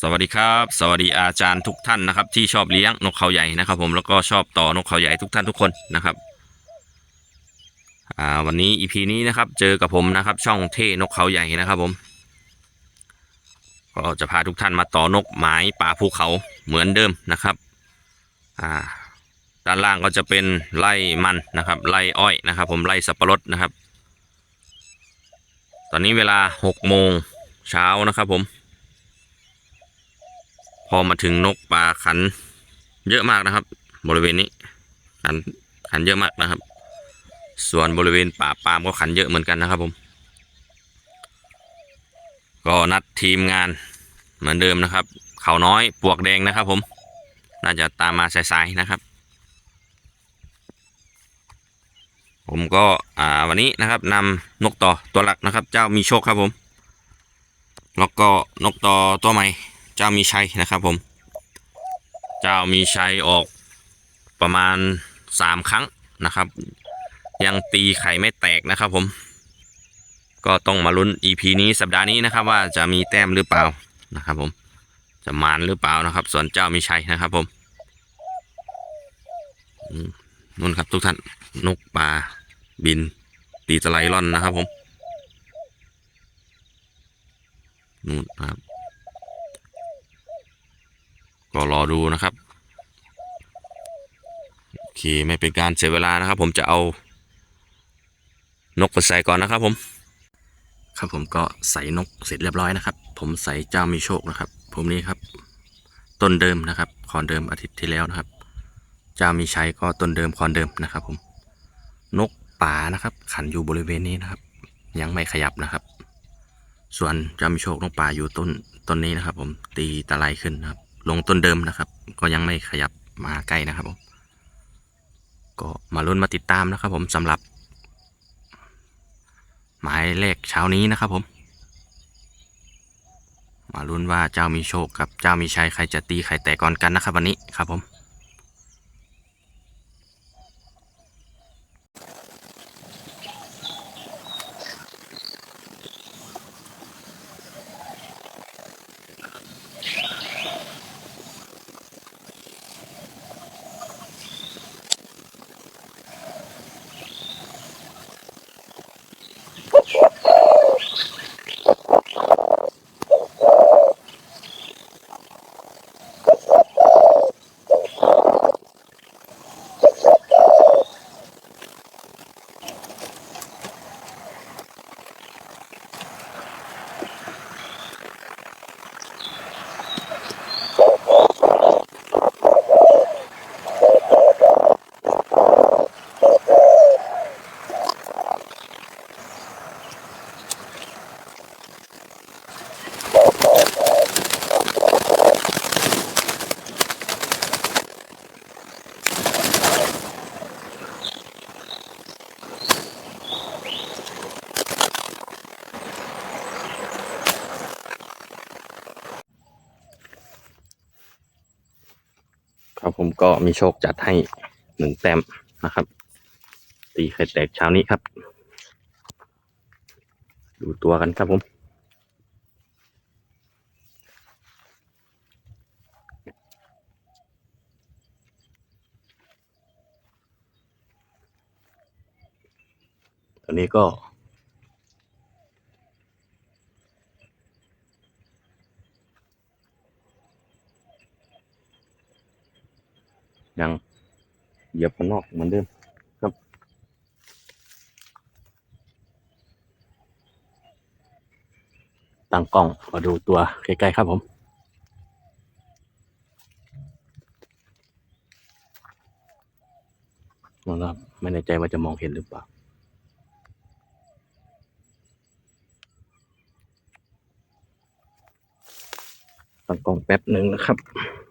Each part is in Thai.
สวัสดีครับ สวัสดีอาจารย์ทุกท่านนะครับ ที่ชอบเลี้ยงนกเขาใหญ่นะครับ ผมแล้วก็ชอบต่อนกเขาใหญ่ทุกท่านทุกคนนะครับอ่าวันนี้ EP นี้นะครับ เจอกับผมนะครับ ช่องเท่นกเขาใหญ่นะครับ ผมก็จะพาทุกท่านมาต่อนกหมายป่าภูเขาเหมือนเดิมนะครับอ่าด้านล่างก็จะเป็นไร่มันนะครับไร่อ้อยนะครับ ผมไร่สับปะรดนะครับ ตอนนี้เวลา6โมงเช้านะครับผม อมาถึงนกป่าขัน เยอะมากนะครับ บริเวณนี้ขันขันเยอะมากนะครับ ส่วนบริเวณป่าปามก็ขันเยอะเหมือนกันนะครับผม ก็นัดทีมงานเหมือนเดิมนะครับ เขาน้อยปวกแดงนะครับ ผม น่าจะตามมาสายๆนะครับ ผมก็อ่าวันนี้นะครับนำนกต่อตัวหลักนะครับ เจ้ามีโชคครับผม แล้วก็นกต่อตัวใหม่ เจ้ามีชัยนะครับผม เจ้ามีชัยออกประมาณสามครั้งนะครับ ยังตีไข่ไม่แตกนะครับผม ก็ต้องมาลุ้น EP นี้สัปดาห์นี้นะครับ ว่าจะมีแต้มหรือเปล่านะครับผมจะมานหรือเปล่านะครับ ส่วนเจ้ามีชัยนะครับผมนู่นครับทุกท่านนกป่าบิน ตีตะไลล่อนนะครับผมนู่นครับ ก็รอดูนะครับโอเคไม่เป็นการเสียเวลานะครับ ผมจะเอา นกไปใส่ก่อนนะครับ ผม ครับผมก็ใส่นกเสร็จเรียบร้อยนะครับ ผมใส่เจ้ามีโชคนะครับ ผมนี่ครับ ต้นเดิมนะครับคอนเดิมอาทิตย์ที่แล้วนะครับเจ้ามีชัยก็ต้นเดิมคอนเดิมนะครับ ผม นกป่านะครับ ขันอยู่บริเวณนี้นะครับ ยังไม่ขยับนะครับ ส่วนเจ้ามีโชคนกป่าอยู่ต้นต้นนี้นะครับ ผมตีตะไลขึ้นนะครับ ลงต้นเดิมนะครับ ก็ยังไม่ขยับมาใกล้นะครับผมก็มาลุ้นมาติดตามนะครับ ผมสำหรับ หมายเลขเช้านี้นะครับผม มาลุ้นว่าเจ้ามีโชคกับเจ้ามีชัยใครจะตีใครแต่ก่อนกันนะครับวันนี้ครับผม ก็มีโชคจัดให้หนึ่งแต้มนะครับ ตีไข่แตกเช้านี้ครับ ดูตัวกันครับผมตอนนี้ก็ ยังเหยียบข้างนอกเหมือนเดิมครับ ตั้ง กล้องมาดูตัวใกล้ๆครับผมนะครับไม่แน่ใจว่าจะมองเห็นหรือเปล่าตั้งกล้องแป๊บหนึ่งนะครับครับ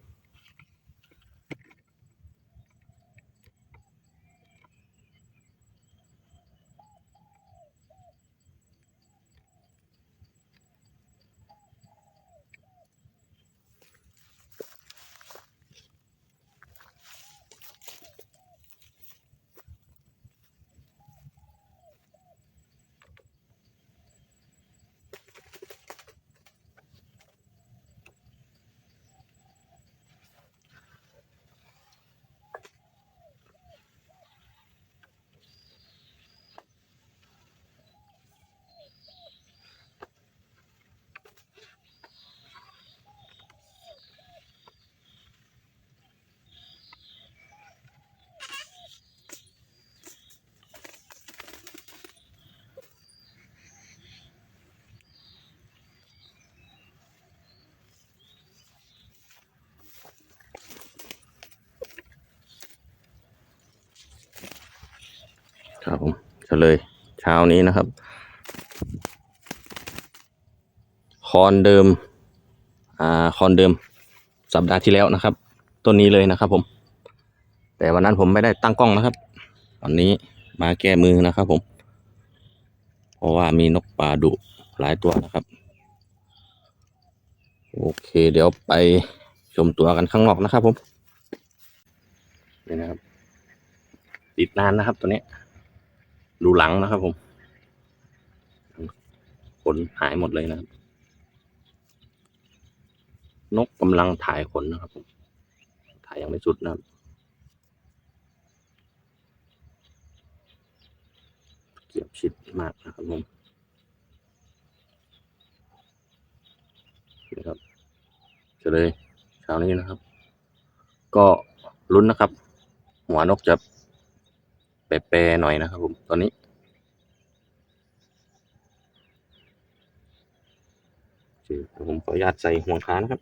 เลยเช้านี้นะครับ คอนเดิม อ่า คอนเดิม สัปดาห์ที่แล้วนะครับ ต้นนี้เลยนะครับผม แต่วันนั้นผมไม่ได้ตั้งกล้องนะครับ วันนี้มาแก้มือนะครับผม เพราะว่ามีนกป่าดุหลายตัวนะครับ โอเค เดี๋ยวไปชมตัวกันข้างนอกนะครับผม นี่นะครับ ติดนานนะครับตัวนี้ ดูหลังนะครับผมขนหายหมดเลยนะครับ นกกำลังถ่ายขนนะครับผมถ่ายยังไม่สุดนะครับเกียบชิดมากนะครับผมนี่ครับเฉลยเช้านี้นะครับ ก็ลุ้นนะครับ หัวนกจะ แปรๆหน่อยนะครับผมตอนนี้คเดี๋ยวผมขออนุญาตใส่ห่วงขานะครับ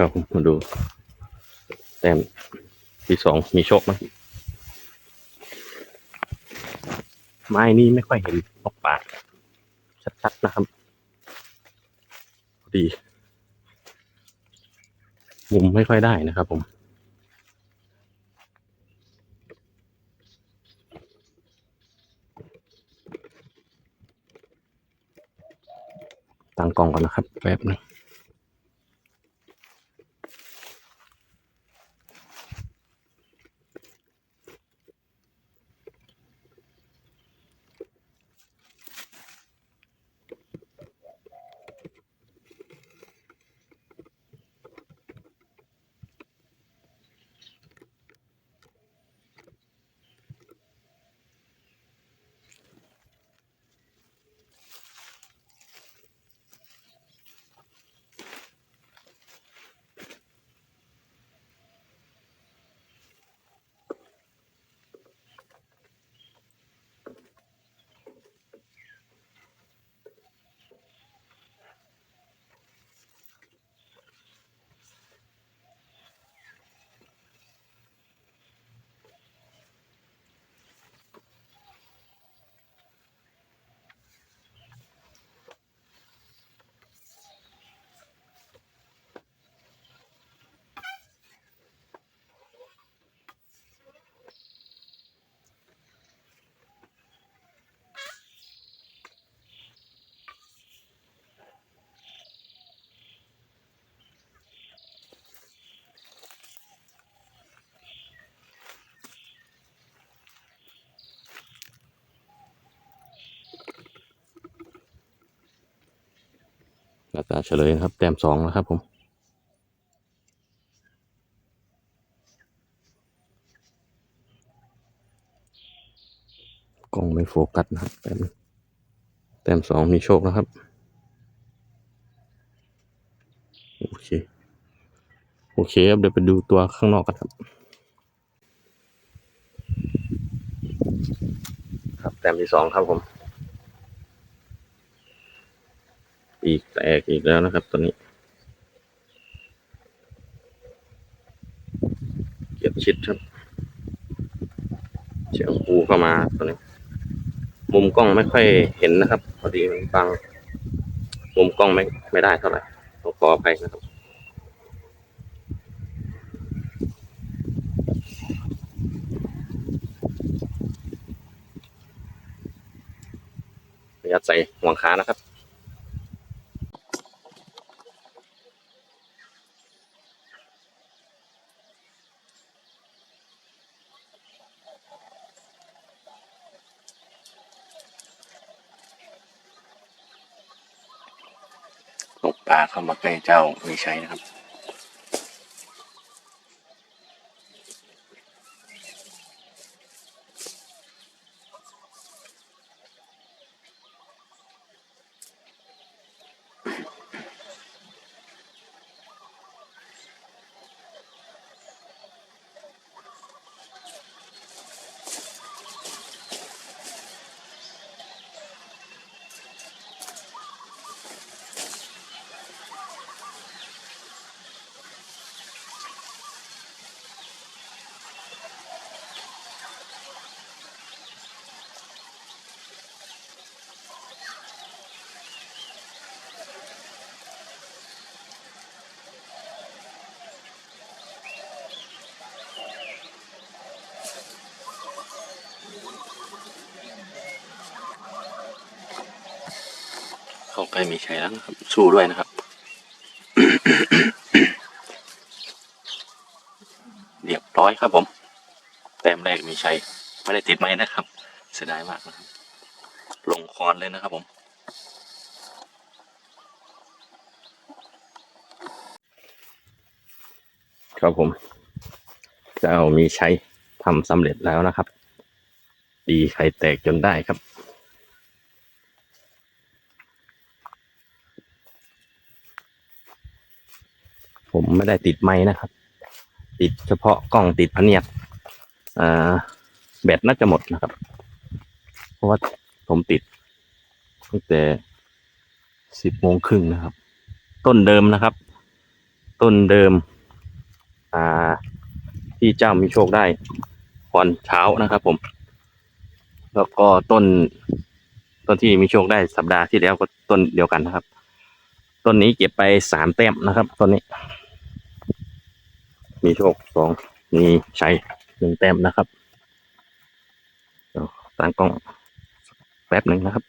ครับผมมาดู แต้มที่สองมีโชคไหมไม้นี้ไม่ค่อยเห็นนกป่าชัดๆนะครับพอดี มุมไม่ค่อยได้นะครับผมตั้งกล้องก่อนนะครับ แป๊บหนึง แล้วก็เฉลยนะครับ แต้มสองนะครับผมกล้องไม่โฟกัสนะครับแต้มแต้มสองมีโชคนะครับ โอเค โอเคครับเดี๋ยวไปดูตัวข้างนอกกันครับ ครับแต้มที่สองครับผม อีกแตกอีกแล้วนะครับตัวนี้ เก็บชิดครับเฉียงปูเข้ามาตัวนี้ มุมกล้องไม่ค่อยเห็นนะครับ พอดีมันบัง มุมกล้องไม่ไม่ได้เท่าไหร่ต้องขออภัยนะครับยัดใส่ห่วงขานะครับ ปลาเข้ามาใกล้เจ้าไม่ใช้นะครับ เข้าใกล้มีชัยแล้วนะครับ สู้ด้วยนะครับ เรียบร้อยครับผม แต้มแรกมีชัยไม่ได้ติดไม้นะครับ เสียดายมากนะครับ ลงคอนเลยนะครับผมครับผม เจ้ามีชัยทำสำเร็จแล้วนะครับ ดีไข่แตกจนได้ครับ ผมไม่ได้ติดไม้นะครับ ติดเฉพาะกล้องติดพเนียดแบตน่าจะหมดนะครับ เพราะว่าผมติดตั้งแต่สิบโมงครึ่งนะครับ ต้นเดิมนะครับ ต้นเดิม อ่า ที่เจ้ามีโชคได้ตอนเช้านะครับ ผม แล้วก็ต้น ต้นที่มีโชคได้สัปดาห์ที่แล้วก็ต้นเดียวกันนะครับ ต้นนี้เก็บไปสามแต้มนะครับ ต้นนี้ มีโชคสองมีชัยหนึ่งแต้มนะครับตั้งกล้องแป๊บหนึ่งนะครับ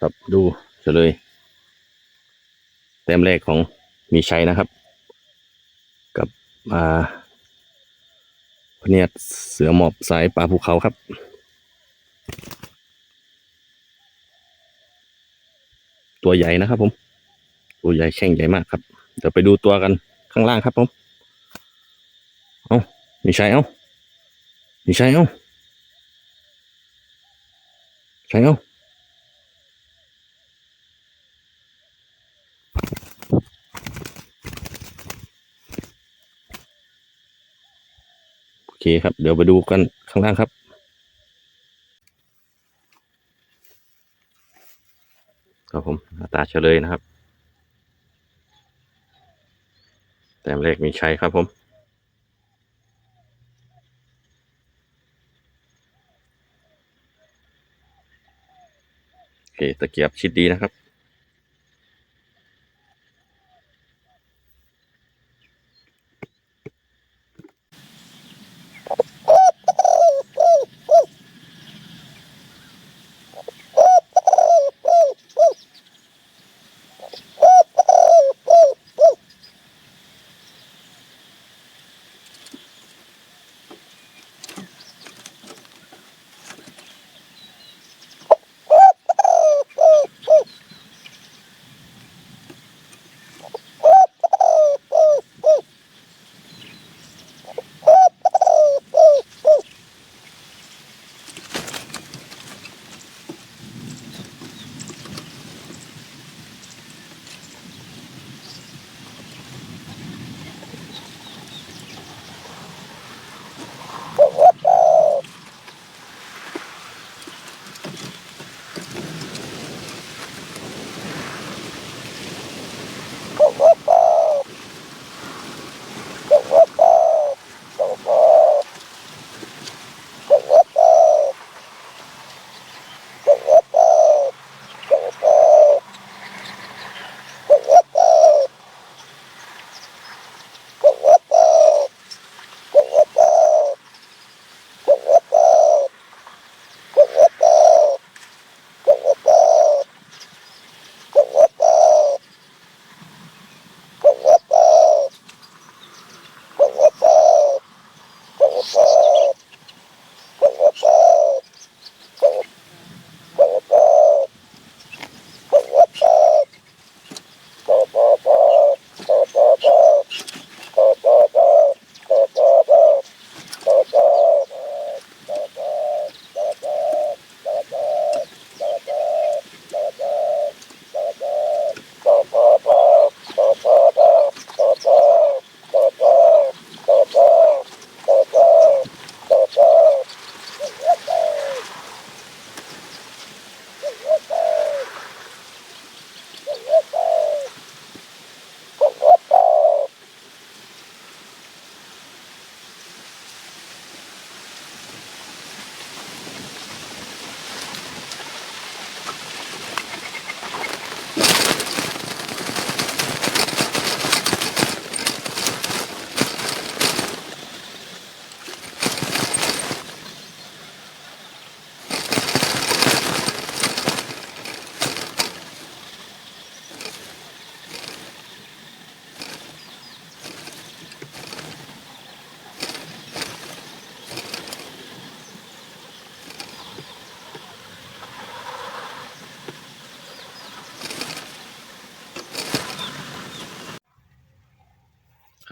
ครับดูเฉลยแต้มแรกของมีชัยนะครับ กับมาพเนียดเสือหมอบสายป่าภูเขาครับตัวใหญ่นะครับผม ตัวใหญ่แข้งใหญ่มากครับ เดี๋ยวไปดูตัวกันข้างล่างครับผม เอามีชัยเอามีชัยเอา ใชัยเอาโอเคครับ เดี๋ยวไปดูกันข้างล่างครับครับผมตาเฉลยนะครับ แต้มเลขมีชัยครับผม โอเค ตะเกียบชิดดีนะครับ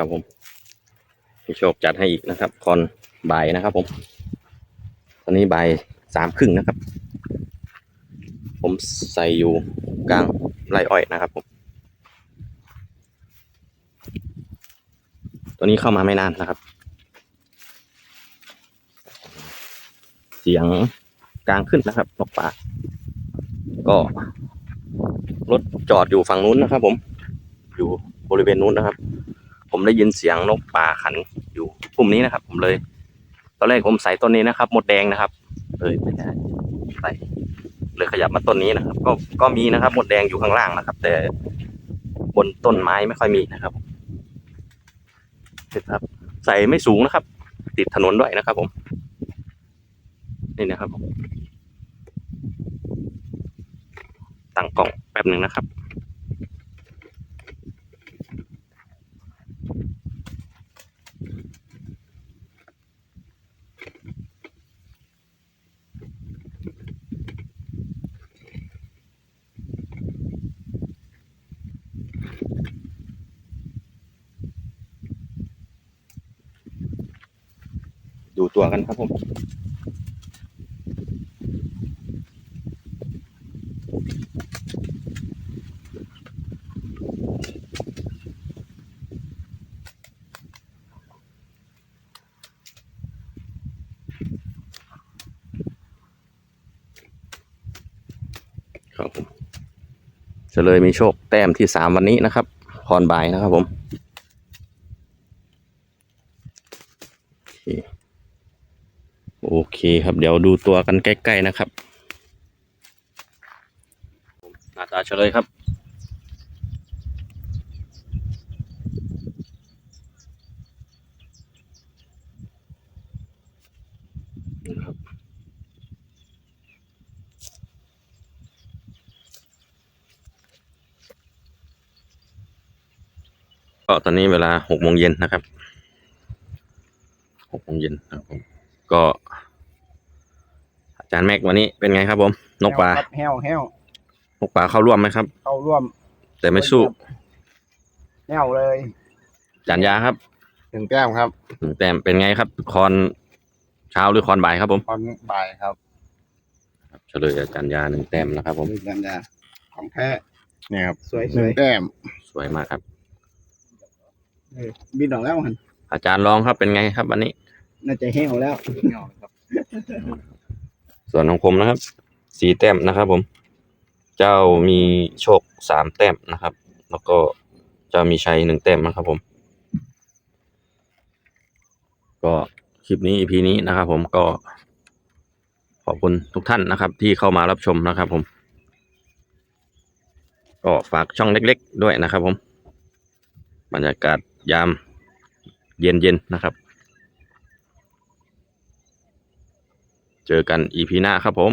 ครับผมพี่โชคจัดให้อีกนะครับ คอนบ่ายนะครับ ผม ตอนนี้บ่ายสามครึ่งนะครับ ผมใส่อยู่กลางไรอ้อยนะครับผม ตัวนี้เข้ามาไม่นานนะครับ เสียงกลางขึ้นนะครับนกป่าก็รถจอดอยู่ฝั่งนู้นนะครับ ผม อยู่บริเวณนู้นนะครับ ผมได้ยินเสียงนกป่าขันอยู่กลุ่มนี้นะครับ ผมเลย ตอนแรกผมใส่ต้นนี้นะครับหมดแดงนะครับ เลยไม่ได้ใส่เลยขยับมาต้นนี้นะครับ ก็ก็มีนะครับหมดแดงอยู่ข้างล่างนะครับ แต่บนต้นไม้ไม่ค่อยมีนะครับครับ ใส่ไม่สูงนะครับ ติดถนนด้วยนะครับ ผม นี่นะครับผมตั้งกล่องแป๊บหนึ่งนะครับ ตัวกันครับผมครับผมเลยมีโชคแต้มที่สามวันนี้นะครับ พรบายนะครับผม โอเคโอ เคครับ เดี๋ยวดูตัวกันใกล้ ๆนะครับหน้าตาเฉลยครับ ก็ตอนนี้เวลาหกโมงเย็นนะครับหกโมงเย็นนะครับผมก็ จารย์แม็กวันนี้เป็นไงครับผม นกป่าแห้วแห้วนกป่าเข้าร่วมไหมครับ เข้าร่วม แต่ไม่สู้แห้วเลยอาจารย์ยาครับถึงแก้มครับหนึ่งแต้มเป็นไงครับ คอนเช้าหรือคอนบ่ายครับผมตอนบ่ายครับเฉลยอาจารย์ยาหนึ่งแต้มนะครับ ผมยืนยันยาของแท้เนี่ยครับสวยหนึ่งแต้มสวยมากครับบินออกแล้วมันอาจารย์ลองครับเป็นไงครับวันนี้ น่าจะแห้วแล้ว ส่วนของผมนะครับสี่แต้มนะครับ ผม เจ้ามีโชคสามแต้มนะครับ แล้วก็เจ้ามีชัยหนึ่งแต้มนะครับผม ก็คลิปนี้ EP นี้นะครับผมก็ ขอบคุณทุกท่านนะครับ ที่เข้ามารับชมนะครับ ผม ก็ฝากช่องเล็ก ๆ ด้วยนะครับ ผมบรรยากาศยามเย็นๆนะครับ เจอกัน EP หน้าครับผม